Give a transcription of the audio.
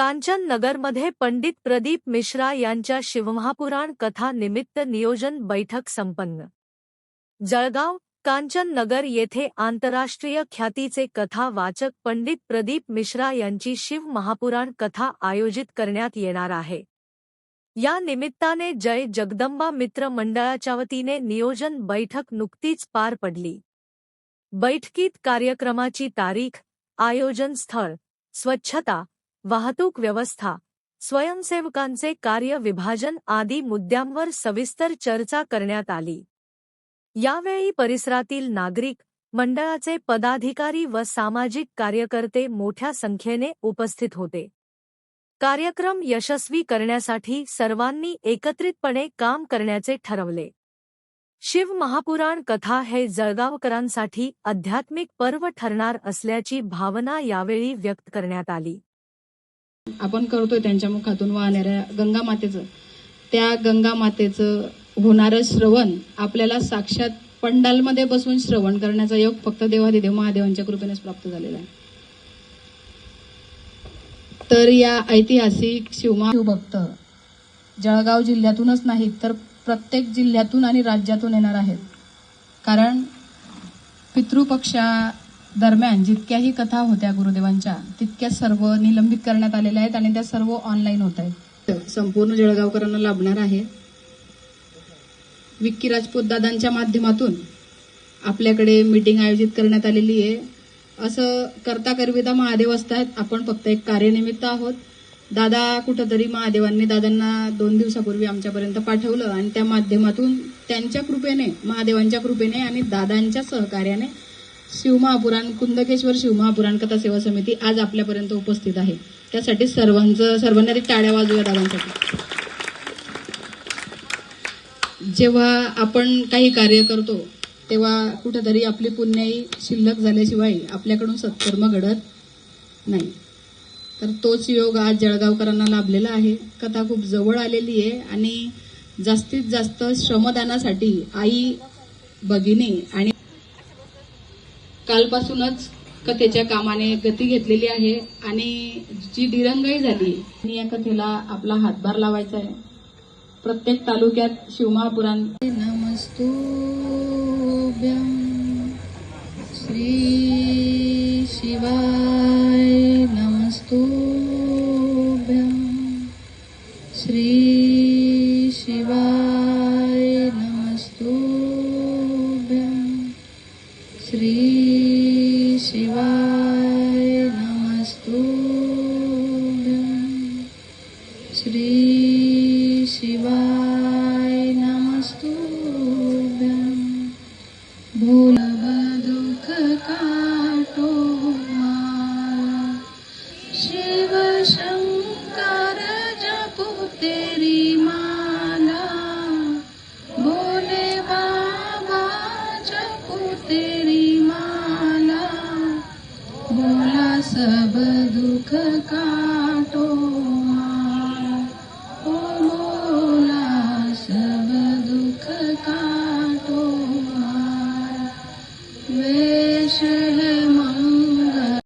कांचन नगरमध्ये पंडित प्रदीप मिश्रा यांच्या शिवमहापुराण कथा निमित्त नियोजन बैठक संपन्न. जळगाव कांचन नगर येथे आंतरराष्ट्रीय ख्यातीचे कथा वाचक पंडित प्रदीप मिश्रा यांची शिव महापुराण कथा आयोजित करण्यात येणार आहे. या निमित्ताने जय जगदंबा मित्र मंडळाच्या वतीने नियोजन बैठक नुकतीच पार पडली. बैठकीत कार्यक्रमाची तारीख, आयोजन स्थळ, स्वच्छता वाहतूक व्यवस्था स्वयंसेवकांचे कार्य विभाजन आदी मुद्द्यांवर सविस्तर चर्चा करण्यात आली. यावेळी परिसरातील नागरिक मंडळाचे पदाधिकारी व सामाजिक कार्यकर्ते मोठ्या संख्येने उपस्थित होते. कार्यक्रम यशस्वी करण्यासाठी सर्वांनी एकत्रितपणे काम करण्याचे ठरवले. शिव महापुराण कथा हे जळगावकरांसाठी आध्यात्मिक पर्व ठरणार असल्याची भावना यावेळी व्यक्त करण्यात आली. आपण करतोय त्यांच्या मुखातून वाहणाऱ्या गंगा मातेचं. त्या गंगा मातेचं होणारं श्रवण आपल्याला साक्षात पंडालमध्ये बसून श्रवण करण्याचा योग फक्त देवादिदेव महादेवांच्या कृपेनेच प्राप्त झालेला आहे. तर या ऐतिहासिक शिवमा भक्त जळगाव जिल्ह्यातूनच नाहीत तर प्रत्येक जिल्ह्यातून आणि राज्यातून येणार आहेत. कारण पितृपक्षा दरम्यान जितक्याही कथा होत्या गुरुदेवांच्या तितक्या सर्व निलंबित करण्यात आलेल्या आहेत आणि त्या सर्व ऑनलाईन होत आहेत. संपूर्ण जळगावकरांना लाभणार आहे. विक्की राजपूत दादांच्या माध्यमातून आपल्याकडे मीटिंग आयोजित करण्यात आलेली आहे. असं करता करविता महादेव असतात. आपण फक्त एक कार्यनिमित्त आहोत. दादा कुठंतरी महादेवांनी दादांना दोन दिवसापूर्वी आमच्यापर्यंत पाठवलं आणि त्या माध्यमातून त्यांच्या कृपेने महादेवांच्या कृपेने आणि दादांच्या सहकार्याने शिवमहापुराण कुंदकेश्वर शिवमहापुराण कथा सेवा समिती आज आपल्यापर्यंत उपस्थित आहे. त्यासाठी सर्वांचं सर्वांना तरी टाळ्या वाजूया दादांसाठी. जेव्हा आपण काही कार्य करतो तेव्हा कुठेतरी आपली पुण्याई शिल्लक झाल्याशिवाय आपल्याकडून सत्कर्म घडत नाही. तर तोच योग आज जळगावकरांना लाभलेला आहे. कथा खूप जवळ आलेली आहे आणि जास्तीत जास्त श्रमदानासाठी आई भगिनी आणि कालपासूनच कथेच्या कामाने गती घेतलेली आहे आणि जी दिरंगाई झाली आणि या कथेला आपला हातभार लावायचा आहे. प्रत्येक तालुक्यात शिवमहापुराण नमस्तुभ्यं श्री शिवाय नमस्तुभ्यं श्री शिवाय नमस्तुभ्यं श्री काटो